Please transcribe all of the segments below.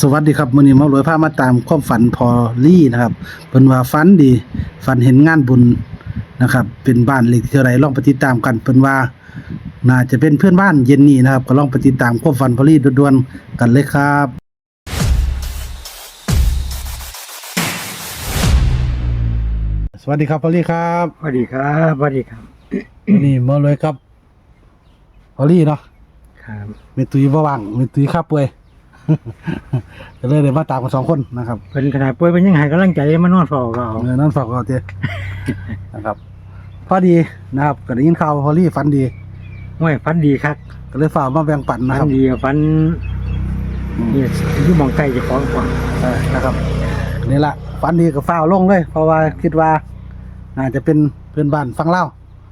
สวัสดีครับมื้อนี้หมารวยพามาตามความฝันพอลี่นะครับเพิ่นว่าฝันดีฝันเห็นงานบุญนะครับ เป็นบ้านเลขที่เท่าไหร่ลองไปติดตามกันเพิ่นว่าน่าจะเป็นเพื่อนบ้านเย็นนี้นะครับ ก็ลองไปติดตามความฝันพอลี่ด่วนๆกันเลยครับสวัสดีครับพอลี่ครับสวัสดีครับสวัสดีครับวันนี้หมารวยครับพอลี่เนาะครับเมตุยบ่ว่างเมตุยครับป่วย ก็เลยได้มาตามกันสองคนนะครับเป็นขนาดป่วยเป็นยังไงกำลังใจมานอนเฝ้าก็เอาเออนั่นฝากเราเจนะครับ พอดีนะครับก็ได้ยินข่าวว่าพอลี่ฝันดี ห้วยฟันดีครับก็เลยฝากมาแบ่งปันนะฟัครับนดีฟันอืมนี่ที่มองใกล้จะฟ้องกว่าเออนะครับนี่ละฝันดีกับฝ้าวลงเลย เพราะว่าคิดว่าน่าจะเป็นเพื่อนบ้านฟังเล่าว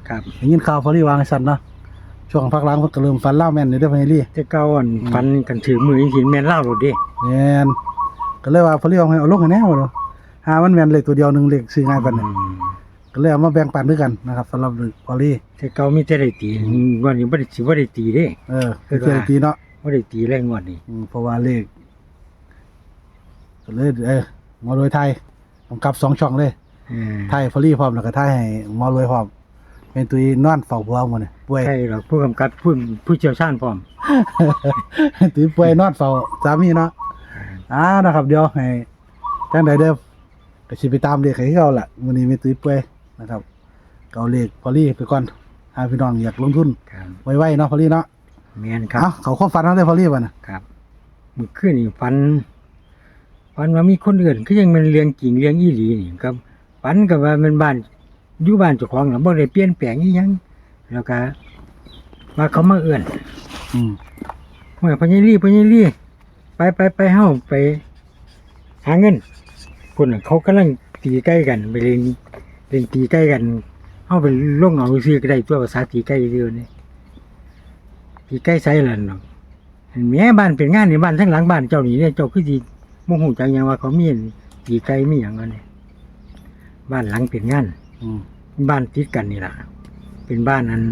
ครับได้ยินข่าวพอลี่วางให้สันเนาะ ช่วงพักหล้างเพิ่นก็เริ่มฟันเล่าวแม่นในเด้อพอลี่จะเก้าอันฟันกันถือมือยังหินแมนเล่าหลุดดิแม่นก็เลยว่าพอลี่วางให้เอาลงให้แน่ว่าเนาะหามันแม่นเลขตัวเดียวหนึงเลขซื้อง่ายปานนี้ก็เลยเอามาแบ่งปันด้วยกันนะครับสำหรับพอลี่จะเก้ามีแต่ได้ตีวันนี้ไม่ได้สิว่าได้ตีเด้เออคือเจอตีเนาะไม่ได้ตีแรงงวดนี้อืมเพราะว่าเลขก็เลยเออหมอรวยไทยกำกับสองช่องเลย เออไทยฟรีพร้อมแล้วก็ไทยให้หมอรวยพร้อม เป็นตุยนอนเฝ้าผัวหมดเนี่ยป่วย ใช่หรอกผู้กำกับผู้ผู้เชี่ยวชาญพร้อม ตุยป่วยนอนเฝ้าสามีเนาะอ่านะครับ เดี๋ยวให้จังใดเด้อก็สิไปตามเลขให้เขาล่ะมื้อนี้มีตุยป่วยนะครับเกเอาเลขพอลี่ไปก่อนหาพี่น้องอยากลงทุนครับไวๆเนาะพอลี่เนาะแมนครับ เอ้าเขาความฝันเฮาได้พอลี่บ่น่ะครับมื่อคืนนี่ฝันฝันว่ามีคนอื่นก็ยังเป็นเรื่องจริงเรื่องอีหลีนี่ครับฝันกับว่าเป็นบ้าน อยู่บ้านเจ้าของหรือบ่ได้เปลี่ยนแปลงอีหยังแล้วก็ว่าเขามาเอื้อนอืมเมื่อพญาลี่พญาลี่ไปไปไปเฮาไป หาเงินคนน่ะเขากำลังตีใกล้กันไปเล่นเล่นตีใกล้กันเฮาไปลงเอาซื้อก็ได้ตัวภาษาตีใกล้เดียวนี่ตีใกล้ไสล่ะเนาะแม่บ้านเป็นงานในบ้านทั้งหลังบ้านเจ้านี่เนี่ยเจ้าคือสิบ่ฮู้จักหยังว่าเขามีกี่ไก่มีหยังอันนี้บ้านหลังเป็นงานอืม บ้านติดกันนี่ล่ะเป็นบ้านอัน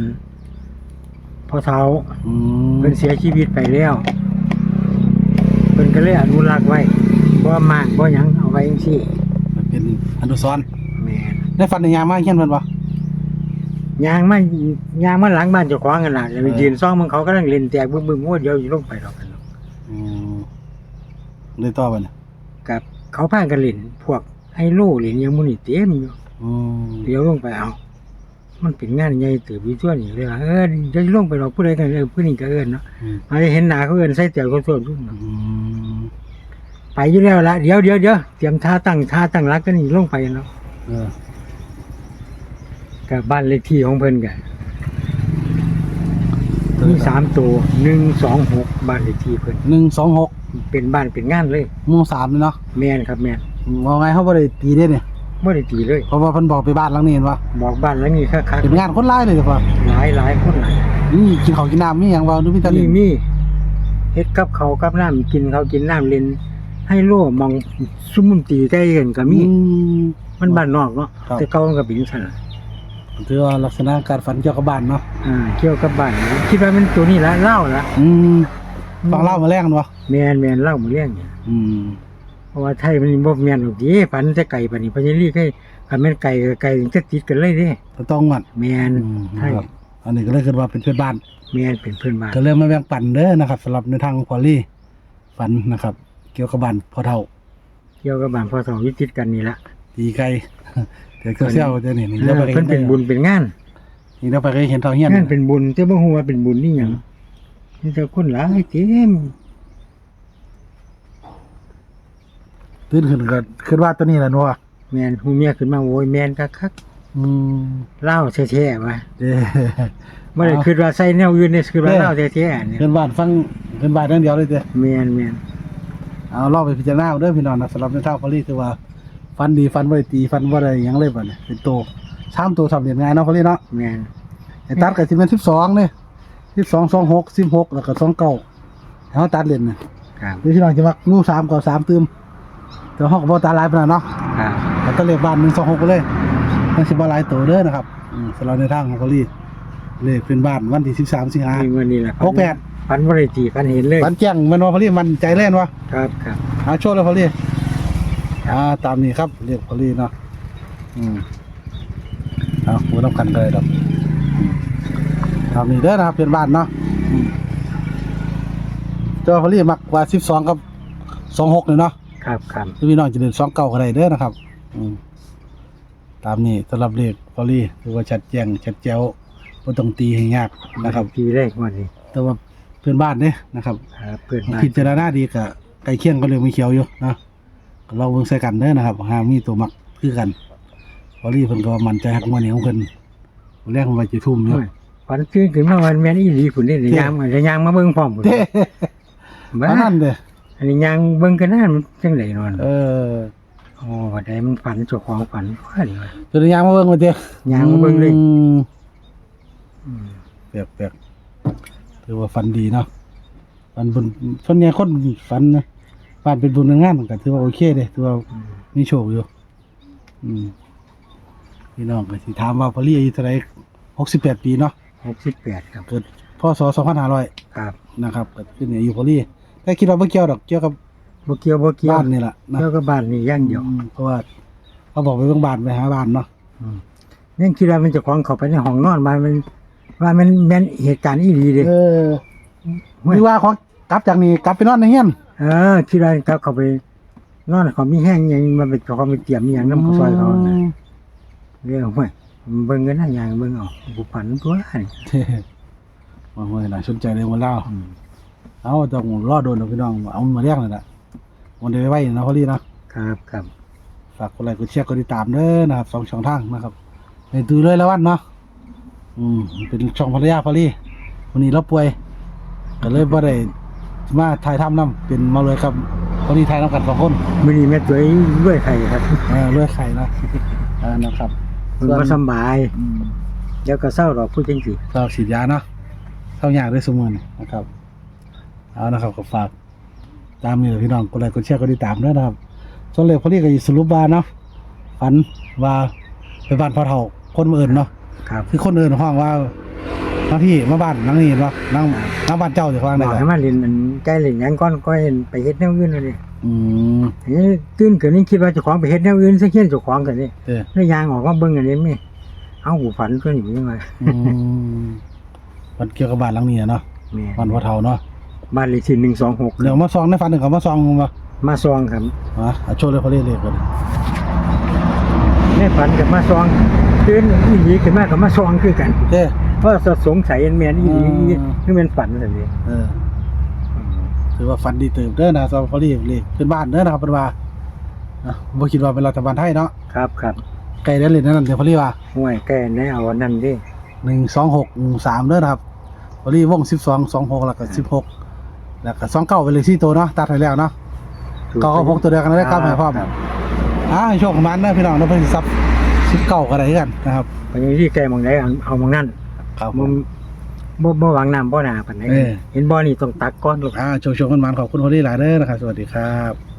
พ่อเฒ่าอืมเพิ่นเสียชีวิตไปแล้วเพิ่นก็เลยอนุรักษ์ไว้บ่มากบ่หยังเอาไว้จังซี่มันเป็นอนุสรณ์แม่นได้ฝันในยามมาเฮียนเพิ่นบ่ยางมายางมาหลังบ้านเจ้าของกันล่ะแล้วไปยืนซ่องมันเขากำลังเล่นแตกบึ้มๆโอ้เดี๋ยวอยู่ลงไปดอกกันอืมเลยต่อบ่เนี่ยกับเขาพากันเล่นพวกไฮโลเล่นหยังหมู่นี่เต็มอยู่ อืมเดี๋ยวลงไปเอา มันเป็นงานใหญ่เติบอยู่ทั่วนี่เลยว่าเออเดี๋ยวลงไปเราผู้ใดกันเออผู้นี้ก็เอินเนาะอืม มาได้เห็นหน้าเขาเอินใส่เตียวเขาส่วนรุ่นเนาะอืมไปอยู่แล้วละเดี๋ยวเดี๋ยวเดี๋ยวเตรียมท่าตั้งท่าตั้งรักกันนี่ลงไปเนาะเออกับบ้านเลขที่ของเพิ่นกันมีสามตัวหนึ่งสองหกบ้านเลขที่เพิ่นหนึ่งสองหกเป็นบ้านเป็นงานเลยหมู่สามนี่เนาะแมนครับแมนว่าไงเขาบ่ได้ตีเด้เนี่ย ไม่ได้ตีเลยเพราะว่าเพิ่นบอกไปบ้านหลังนี้เห็นว่าบอกบ้านแล้วนี่คักคักเป็นงานคนร้ายเลยเด้อป่ะหลายหลายคนหลายนี่กินข้าวกินน้ำมีหยังบ่ดูมีแตะมีลินมีเฮ็ดกับเขาวกับน้ำกินเขาวกินน้ำเล่นให้โล่มองซุ่มตีใกล้กันก็มี อืม มันบ้านนอกเนาะครับ แต่เก่ามันก็เป็นจังซั่นล่ะถือว่าลักษณะการฝันเกี่ยวกับบ้านเนาะอ่าเกี่ยวกับบ้านคิดว่ามันตัวนี้ละเล่าละอืมฟังเล่ามาแรงเนาะแม่นแม่นเล่าหมู่เรื่องเนี่ยอืมเพ ราะว่าไทยมันบ่แม่นหรอกเด้ฝันแต่ไก่ปานนี้พญาลีเคยคันแม่นไก่กับไก่จะติดกันเลยเด้ก็ต้องมันแม่นอืมไทยครับอันนี้ก็เลยคิดว่าเป็นเพื่อนบ้าน แม่นเป็นเพื่อนบ้านก็เลยมาแบ่งปันเด้อนะครับสำหรับในทางพอลี่ฝันนะครับ เกี่ยวกับบ้านพ่อเฒ่าเกี่ยวกับบ้านพ่อสองวิจิตกันนี่ละตีไก่เดี๋ยวก็เซี่ยวเดี๋ยวนี้นี่เอเดี๋ยวอไปเพิ่นเป็นบุญเป็นงานนี่เดี๋ยวไปเคยเห็นทางเฮียน งานเป็นบุญแต่บ่ฮู้ว่าเป็นบุญนี่หยังนี่แต่คนหลายเต็ม ตื่นขึ้นก็คิดว่าตัวนี้แหละนัวแม่นฮู้เมียขึ้นมาโวยแม่นคักอืมๆเล่าแท้ๆว่าเด้บ่ได้คิดว่าใส่แนวอื่นนี่คือว่าเล่าแท้ๆเนี่ยเพื่อนบ้านฟังเพื่อนบ้านอย่างเดียวเลยเด้แม่นแม่นเอาลองไปพิจารณาเอาเด้อพี่น้องนะสำหรับในทางพอลี่คือว่าฟันดีฟันบ่ได้ตีฟันบ่ได้หยังเลยบัดนี้เป็นโตสามตัวทำเรียนง่ายเนาะพอลี่เนาะแม่นไอ้ตัดก็สิเป็น12เด้12 26 16แล้วก็29ให้เฮาตัดเล่นน่ะครับ หรือพี่น้องจะมักงูสามกับสามตืม แต่ห้องก็บ่ตาหลายปานนั้นเนาะครับแต่ก็เลขบ้าน126ไปเลยมันสิบ่หลายตัวเด้อนะครับอืมสำหรับในทางของพอลี่เลขเป็นบ้านวันที่สิบสามสิงหานี่วันนี้แหละหกแปดฝันบ่ได้ตีฝันเห็นเลยฝันแจ้งแมันว่าพอลี่มันใจเล่นวะ ครับครับหาโชว์เลยพอลี่อ่าตามนี้ครับเรียกพอลี่เนาะอืมเอาหัวน้ำกันเลยดอกอืมตามนี้เด้อนะครับเป็นบ้านเนาะอืมเจ้าพอลี่มักว่าสิบสองกับสองหกเลยเนาะ ครับครับคือพี่น้องจะเดินสองเก้าก็ได้เด้อนะครับ อืมตามนี้สำหรับเลขพอลี่คือว่าชัดแจ้งชัดแจ๋วบ่ต้องตีให้ยากนะครับ ทีแรกวันนี้แต่ว่าเพื่อนบ้านเนี่ยนะครับครับเพื่อนบ้านพิจารณาดีกับไก่เคียงก็เรื่องไม่เขียวอยู่นะก็เราเบิ่งใส่กันเด้อนะครับหามีตัวมักคือกันพอลี่เพิ่นก็ว่ามั่นใจฮักมันนี่ของเพิ่นแรกมันไปจะทุ่มอยู่โอ้ยฝันตื่นขึ้นมาวันแม่นอีหลีพุ่นนี่ได้ยางมาได้ยางมาเบิ่งพร้อมพุ่นเด้บ้าอันนั้นเด้อ อันนี้ยางเบิ่งกันนั่นมันจังไดนอนเออโอ้วันใดมันฝันเจ้าของฝันว่านี่วะตัวนี้ยางมาเบิ่งมาเด้อยางมาเบิ่งเลยอืมอืมแปลกๆถือว่าฝันดีเนาะฝันบุญส่วนใหญ่คนฝันนะบ้านเป็นบุญงานก็ถือว่าโอเคเด้ถือว่าอืมมีโชคอยู่ อืมพี่น้องก็สิถามว่าพอลี่อายุเท่าไหร่68ปีเนาะหกสิบแปดครับเกิดพศ2500ครับนะครับเกิดขึ้นอายุพอลี่ แต่คิดว่าบ่เกี่ยวดอกเกี่ยวกับบ่เกี่ยวบ่เกี่ยวบ้านนี่แหละนะเกี่ยวกับบ้านนี่อย่างเดียวอืมเพราะว่าเขาบอกไปเบิ่งบ้านไปหาบ้านเนาะอืมยังคิดว่ามันเจะของเข้าไปในห้องนอนบ้านมันว่ามันแม่นเหตุการณ์อีหลีเด้ เออเว้ยหรือว่าของกลับจากนี้กลับไปนอนในเฮียน เออคิดว่าเขาเข้าไปนอนเขามีแห้งหยังมันเป็นเขามีเตรียมอหย่างน้ำซอยเขาน่ะเรื่องห้วยเบิ่งกันนั่นอย่างเบิ่งเอาผู้ฝันตัวนี่เท่ว่าเฮ้ยน่าสนใจเลยวันเล่าอืม เอาต้องรอโดนเอาพี่น้องเอามาเรียกเลยล่ะวันเดียวไว้นะพอลี่เนาะครับครับฝากกดไลค์กดแชร์กดติดตามเด้อนะครับสองช่องทางนะครับในตูเลยแล้ววันเนาะอืมเป็นช่องภรรยาพอลี่วันนี้เราป่วยก็เลยบ่ได้มาถ่ายทำนํเป็นมาเลยครับพอลี่ถ่ายนํกันสองคนมื้อนี้แม่ตัวด้วยไข่ครับเออเลือดไข่เนาะเออนะครับมันบ่สำบายอืมเดี๋ยวก็เศร้าดอกพูดจังซี่เราฉีดยาเนาะเข้ายากด้วยสมุนนะครับ เอานะครับก็ฝากตามนี่แหละพี่น้องกดไลค์กดแชร์กดติดตามด้วยนะครับส่วนเลขพอลี่ก็อยู่สรุปว่าเนาะฝันว่าไปบ้านพ่อเฒ่าคนมาเอื่นเนาะครับคือคนอื่นห้องว่าน้าพี่มาบ้านนั่งนี่เนาะนั่งนั่งบ้านเจ้าจะฟังบได้อกไหให้มมาเล่นอันใกล้เล่นหยังก่อนก็เห็นไปเฮ็ดแนวอื่นเลยอืมเฮ้ยตื่นขึ้นนี่คิดว่าเจ้าของไปเฮ็ดแนวอื่นซะเขียนเจ้าของกันนี่เออแล้วยางออกมาเบิ่งอันนี้แม่เอ้าหูฝันตัวนี้ยังไงอืมมันเกี่ยวกับบ้านหลังนี้อะเนาะแม่บ้านพ่อเฒ่าเนาะ บ้านเลขที่126เดี๋ยวมาซองในฝันหนึ่งกับมาซองมึงมามาซองครับอะเอาโชว์เลยพอลี่เลยกันในฝันกับมาซองตื่นอีหลีขึ้นมากับมาซองคือกันเด้เพราะสงสัยอันแม่นอีหลีอืมคือแม่นฝันซั่นนี่เออถือว่าฝันดีเติมเด้อนะสำหรับพอลี่เลขขึ้นบ้านเด้อนะครับเป็นว่าอะบ่คิดว่าเป็นรัฐบาลไทยเนาะครับครับไกลได้เลยนั่นเดี๋ยวพอลี่ว่าห่วยแก่แน่เอาอันนั้นดิหนึ่งสองหกหนึ่งสามเด้อนะครับพอลี่วงสิบสองสองหกแล้วก็สิบหก แล้วก็สองเก้าเป็นเลขที่ตัวเนาะตัดให้แล้วเนาะเก้ากับหกตัวเดียวกันได้ครับแม่พ่อมครับอ่าโชคของมันนะพี่น้องเราเพิ่งซับสิบเก้าก็ได้กันนะครับ ไปยังที่แก่หมองใดเอาเอาหมองนั้นครับผบ่มบ่บ่หวังน้ำบ่หนาปานใดเออ เห็นบ่นี่ต้องตักก้อนลูก อ่าโชคโชคกันมันขอบคุณพอลี่หลายเด้อนะครับ สวัสดีครับ